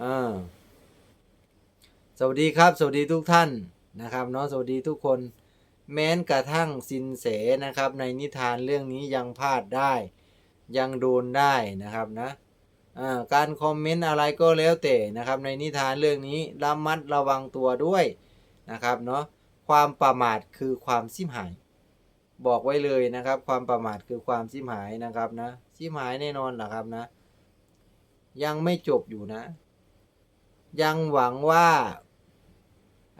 อ่าสวัสดีครับ สวัสดีทุกท่านนะครับเนาะสวัสดีทุกคน แม้นกระทั่งสินเสนะครับ ในนิทานเรื่องนี้ยังพลาดได้ ยังโดนได้นะครับนะอ่าการคอมเมนต์อะไรก็แล้วแต่นะครับ ในนิทานเรื่องนี้ระมัดระวังตัวด้วยนะครับเนาะความประมาทคือความสิมหาย บอกไว้เลยนะครับ ความประมาทคือความสิมหายนะครับนะสิมหายแน่นอนแหละครับนะ ยังไม่จบอยู่นะ ยังหวังว่า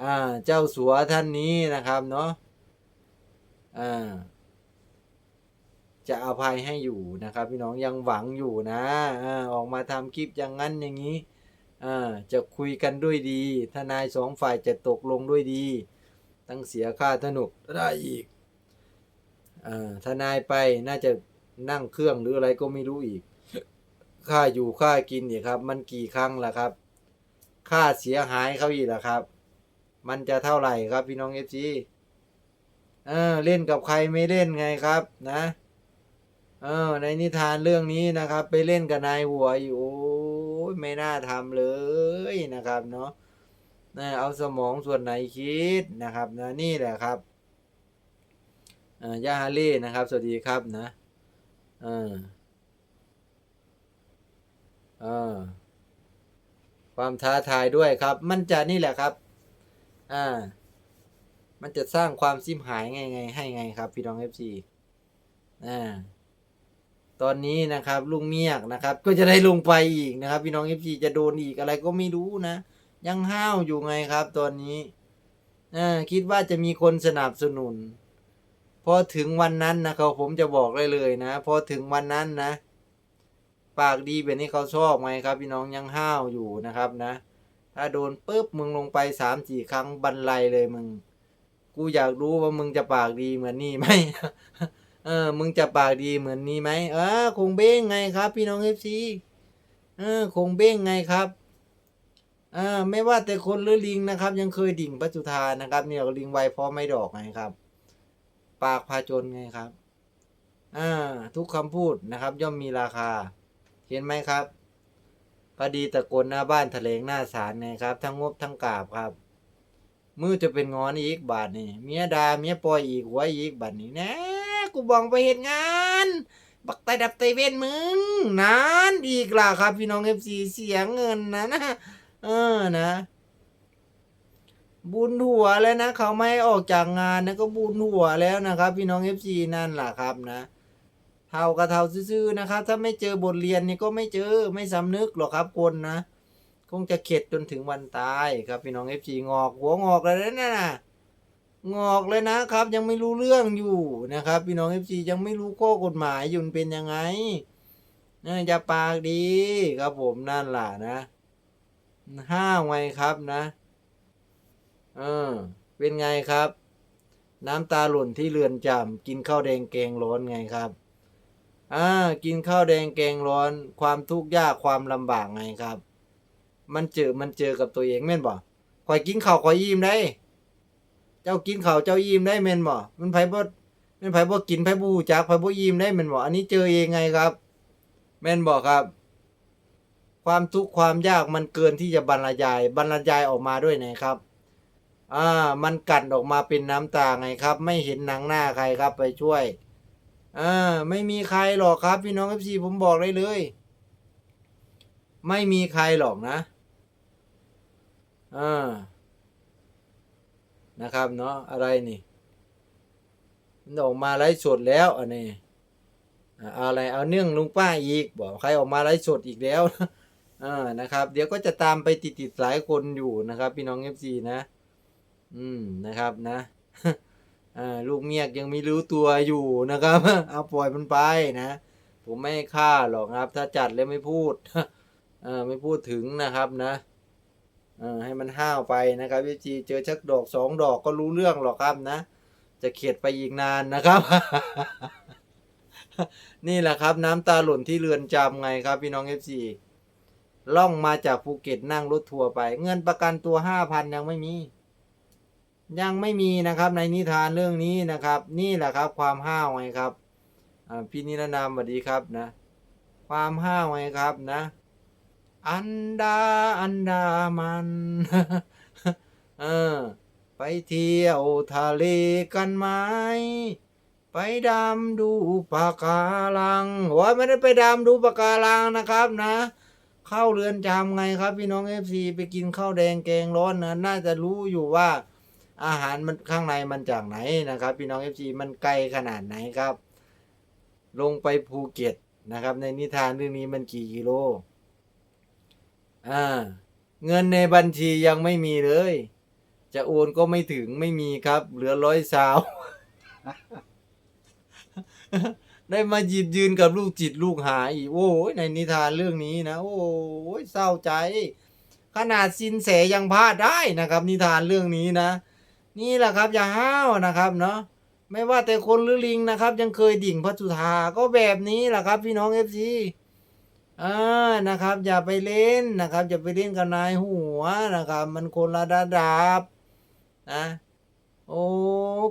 อ่าเจ้าสัวท่านนี้นะครับเนาะอ่าจะอภัยให้อยู่นะครับ พี่น้องยังหวังอยู่นะอ่าออกมาทำคลิปอย่างนั้นอย่างนี้อ่าจะคุยกันด้วยดี ทนายสองฝ่ายจะตกลงด้วยดี ตั้งเสียค่าทนุกได้อีกอ่าทนายไปน่าจะนั่งเครื่องหรืออะไรก็ไม่รู้อีก ค่าอยู่ค่ากินเนี่ยครับ มันกี่ครั้งล่ะครับ ค่าเสียหายเขาอีกล่ะครับ มันจะเท่าไหร่ครับพี่น้องเอฟซีเออเล่นกับใครไม่เล่นไงครับนะ เออ ในนิทานเรื่องนี้นะครับ ไปเล่นกับนายหัวอยู่ไม่น่าทำเลยนะครับเนาะนะเอาสมองส่วนไหนคิดนะครับนะนี่แหละครับเออย่าฮาเล่นะครับ สวัสดีครับนะเออเออ ความท้าทายด้วยครับ มันจะนี่แหละครับ อ่า มันจะสร้างความซิมหายไงไงให้ไงครับ พี่น้องเอฟซีอ่า ตอนนี้นะครับ ลุงเมียกนะครับ ก็จะได้ลงไปอีกนะครับ พี่น้องเอฟซีจะโดนอีกอะไรก็ไม่รู้นะ ยังห้าวอยู่ไงครับ ตอนนี้อ่าคิดว่าจะมีคนสนับสนุนพอถึงวันนั้นนะครับผมจะบอกเลยเลยนะ พอถึงวันนั้นนะ ปากดีแบบนี้เขาชอบไงครับ พี่น้องยังห้าวอยู่นะครับนะ ถ้าโดนปุ๊บมึงลงไปสามสี่ครั้งบันไลเลยมึง กูอยากรู้ว่ามึงจะปากดีเหมือนนี่ไหมเออ มึงจะปากดีเหมือนนี้ไหมเออคงเบ้งไงครับ พี่น้องเอฟซีเออคงเบ้งไงครับเออไม่ว่าแต่คนหรือลิงนะครับ ยังเคยดิ่งปัจจุธานะครับเนี่ยลิงไวเพราะไม่ดอกไงครับ ปากพาจนไงครับอ่าทุกคำพูดนะครับ ย่อมมีราคา เห็นไหมครับคดีตะโกนหน้าบ้านแถลงหน้าศาลไงครับ ทั้งงบทั้งกาบครับ มือจะเป็นงอนอีกบาทนี่เมียดาเมียปล่อยอีกหัวอีกบาทนี่แน่กูบองไปเห็นงาน บักไตดับไตเว้นมึงนานอีกล่ะครับ พี่น้องเอฟซีเสียเงินนะนะเออนะบุญหัวแล้วนะเขาไม่ออกจากงานนะก็บุญหัวแล้วนะครับ พี่น้องเอฟซีนั่นแหละครับนะ เท่ากับเท่าซื่อๆนะครับ ถ้าไม่เจอบทเรียนนี่ก็ไม่เจอไม่สำนึกหรอกครับคนนะ คงจะเข็ดจนถึงวันตายครับพี่น้องเอฟซีงอก หัวงอกเลยนะน่ะงอกเลยนะครับ ยังไม่รู้เรื่องอยู่นะครับ พี่น้องเอฟซียังไม่รู้ข้อกฎหมายอยู่นเป็นยังไงน่าจะปากดีครับผมนั่นแหละนะห้าวไงครับนะเออเป็นไงครับ น้ำตาหล่นที่เรือนจำกินข้าวแดงแกงร้อนไงครับ อ่ากินข้าวแดงแกงร้อน ความทุกข์ยากความลำบากไงครับ มันเจอมันเจอกับตัวเองแม่นบ่ข่อยกินข้าวข่อยยิ้มได้ เจ้ากินข้าวเจ้ายิ้มได้แม่นบ่มันไผบ่มันไผบ่กินไผบ่รู้จักไผบ่ยิ้มได้แม่นบ่อันนี้เจอเองไงครับ แม่นบ่ครับ ความทุกข์ความยากมันเกินที่จะบรรยาย บรรยายออกมาด้วยนะครับอ่า มันกัดออกมาเป็นน้ำตาไงครับ ไม่เห็นหนังหน้าใครครับไปช่วย อ่าไม่มีใครหรอกครับ พี่น้องเอฟซีผมบอกได้เลย ไม่มีใครหรอกนะอ่านะครับเนาะอะไรนี่มันออกมาไลฟ์สดแล้วอันนี้อ่าเอาอะไรเอาเนื่องลุงป้าอีก บอกใครออกมาไลฟ์สดอีกแล้วอ่านะครับ เดี๋ยวก็จะตามไปติดติดหลายคนอยู่นะครับ พี่น้องเอฟซีนะ อืมนะครับนะ ลูกเมียกยังไม่รู้ตัวอยู่นะครับ เอาปล่อยมันไปนะ ผมไม่ฆ่าหรอกครับ ถ้าจัดแล้วไม่พูดไม่พูดถึงนะครับนะให้มันห้าวไปนะครับพี่จีเจอชักดอกสองดอกก็รู้เรื่องหรอกครับนะ จะเข็ดไปอีกนานนะครับ นี่แหละครับ น้ำตาหล่นที่เรือนจำไงครับ พี่น้องเอฟซีล่องมาจากภูเก็ตนั่งรถทัวร์ไป เงินประกันตัวห้าพันยังไม่มี ยังไม่มีนะครับในนิทานเรื่องนี้นะครับ นี่แหละครับความห้าวไงครับพี่นิรนามสวัสดีครับนะ ความห้าวไงครับนะ อันดาอันดามันเออไปเที่ยวทะเลกันไหมไปดำดูปะการังว่าไม่ได้ไปดำดูปะการังนะครับนะ เข้าเรือนจำไงครับ พี่น้องเอฟซีไปกินข้าวแดงแกงร้อนนะน่าจะรู้อยู่ว่า อาหารมันข้างในมันจากไหนนะครับ พี่น้องเอฟซีมันไกลขนาดไหนครับ ลงไปภูเก็ตนะครับ ในนิทานเรื่องนี้มันกี่กิโลอ่าเงินในบัญชียังไม่มีเลย จะโอนก็ไม่ถึงไม่มีครับ เหลือร้อยสาว ได้มาหยิบยืนกับลูกจิตลูกหาอีกโอ้ยในนิทานเรื่องนี้นะ โอ้ยเศร้าใจ ขนาดสินแสยังพลาดได้นะครับ นิทานเรื่องนี้นะ นี่แหละครับอย่าห้าวนะครับเนาะไม่ว่าแต่คนหรือลิงนะครับ ยังเคยดิ่งพระสุธาก็แบบนี้แหละครับ พี่น้องเอฟซีอ่านะครับ อย่าไปเล่นนะครับ อย่าไปเล่นกับนายหัวนะครับ มันคนละระดับนะโอ้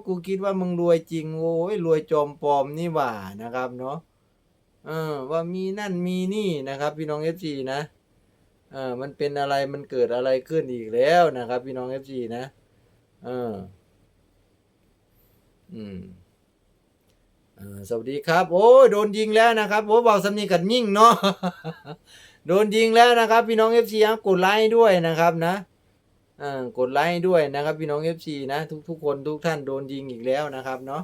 กูคิดว่ามึงรวยจริงโอ้ยรวยจอมปลอมนี่หว่านะครับเนาะเออว่ามีนั่นมีนี่นะครับ พี่น้องเอฟซีนะเออมันเป็นอะไรมันเกิดอะไรขึ้นอีกแล้วนะครับ พี่น้องเอฟซีนะ เออ อืมสวัสดีครับ โอ้ยโดนยิงแล้วนะครับโอ้บอกสำนีกันยิ่งเนาะโดนยิงแล้วนะครับ พี่น้องเอฟซีกดไลค์ด้วยนะครับนะกดไลค์ด้วยนะครับ พี่น้อง FC นะทุกทุกคนทุกท่านโดนยิงอีกแล้วนะครับ เนาะ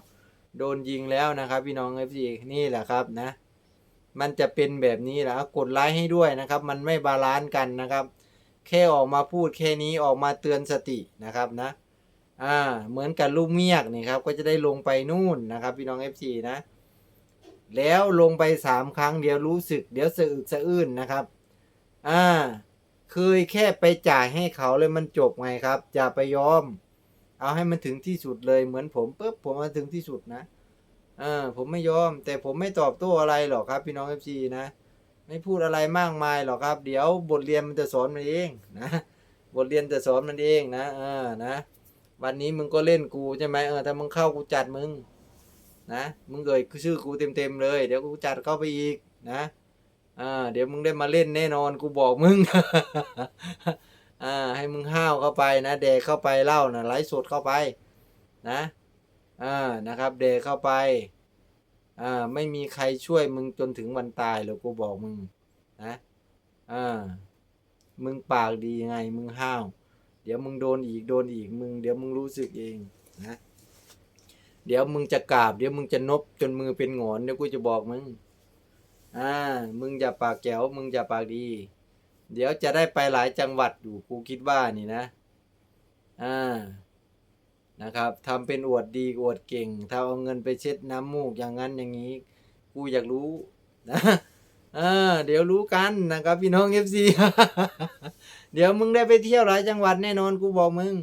โดนยิงแล้วนะครับ พี่น้อง FC นี่แหละครับนะ มันจะเป็นแบบนี้แหละกดไลค์ให้ด้วยนะครับ มันไม่บาลานซ์กันนะครับ แค่ออกมาพูดแค่นี้ออกมาเตือนสตินะครับนะ อ่าเหมือนกับลูกเมียกนี่ครับ ก็จะได้ลงไปนู่นนะครับ พี่น้อง FC นะ แล้วลงไปสามครั้งเดี๋ยวรู้สึก เดี๋ยวสะอึกสะอื้นนะครับ อ่า เคยแค่ไปจ่ายให้เขาเลยมันจบไงครับอย่าไปยอม เอาให้มันถึงที่สุดเลยเหมือนผมปุ๊บผมมาถึงที่สุดนะอ่าผมไม่ยอม แต่ผมไม่ตอบโต้อะไรหรอกครับ พี่น้องเอฟซีนะ ไม่พูดอะไรมากมายหรอกครับ เดี๋ยวบทเรียนมันจะสอนมันเองนะ บทเรียนจะสอนมันเองนะเออนะ วันนี้มึงก็เล่นกูใช่ไหมเออถ้ามึงเข้ากูจัดมึงนะมึงเอ่ยชื่อกูเต็มๆเลย เดี๋ยวกูจัดเข้าไปอีกนะอ่าเดี๋ยวมึงได้มาเล่นแน่นอนกูบอกมึงอ่าให้มึงห้าวเข้าไปนะแดกเข้าไปเล่านะไลฟ์สดเข้าไปนะอ่านะครับแดกเข้าไปอ่าไม่มีใครช่วยมึงจนถึงวันตายหรอกกูบอกมึงนะอ่ามึงปากดีไงมึงห้าว เดี๋ยวมึงโดนอีกโดนอีกมึงเดี๋ยวมึงรู้สึกเองนะเดี๋ยวมึงจะกราบเดี๋ยวมึงจะนบจนมือเป็นหงอนเดี๋ยวกูจะบอกมึงอ่ามึงอย่าปากแกวมึงอย่าปากดี เดี๋ยวจะได้ไปหลายจังหวัดอยู่กูคิดว่านี่นะอ่านะครับทำเป็นอวดดีอวดเก่งถ้าเอาเงินไปเช็ดน้ำมูกอย่างนั้นอย่างนี้ กูอยากรู้นะ อ่าเดี๋ยวรู้กันนะครับพี่น้องเอฟซีเดี๋ยวมึงได้ไปเที่ยวหลายจังหวัดแน่นอนกูบอกมึง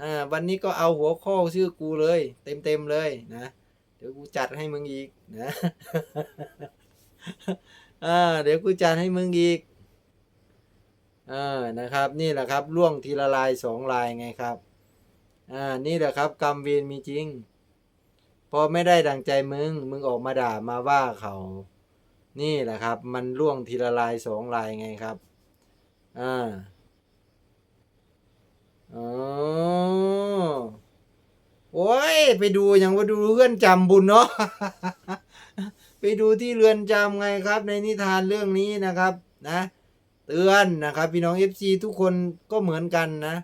อ่าวันนี้ก็เอาหัวข้อชื่อกูเลย เต็มเต็มเลยนะเดี๋ยวกูจัดให้มึงอีกนะอ่าเดี๋ยวกูจัดให้มึงอีกอ่านะครับ นี่แหละครับล่วงทีละลายสองลายไงครับอ่านี่แหละครับ กรรมเวรมีจริง พอไม่ได้ดังใจมึง มึงออกมาด่ามาว่าเขา นี่แหละครับ มันล่วงทีละลายสองลายไงครับ อ่าอ๋อโอ้ย ไปดูอย่างว่าดูเพื่อนจำบุญเนาะ ไปดูที่เรือนจำไงครับ ในนิทานเรื่องนี้นะครับ นะ เตือนนะครับ พี่น้อง FC ทุกคนก็เหมือนกันนะ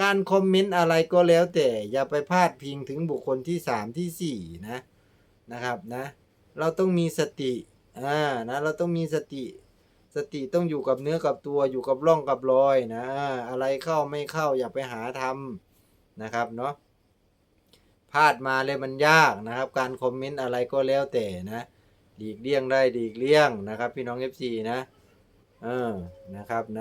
การคอมเมนต์อะไรก็แล้วแต่อย่าไปพาดพิงถึงบุคคลที่สามที่สี่นะ นะครับนะ เราต้องมีสติ อ่านะเราต้องมีสติสติต้องอยู่กับเนื้อกับตัวอยู่กับร่องกับรอยนะ อะไรเข้าไม่เข้าอย่าไปหาทำนะครับเนาะพลาดมาเลยมันยากนะครับ การคอมเมนต์อะไรก็แล้วแต่นะหลีกเลี่ยงได้หลีกเลี่ยงนะครับ พี่น้อง FC นะเออนะครับนะ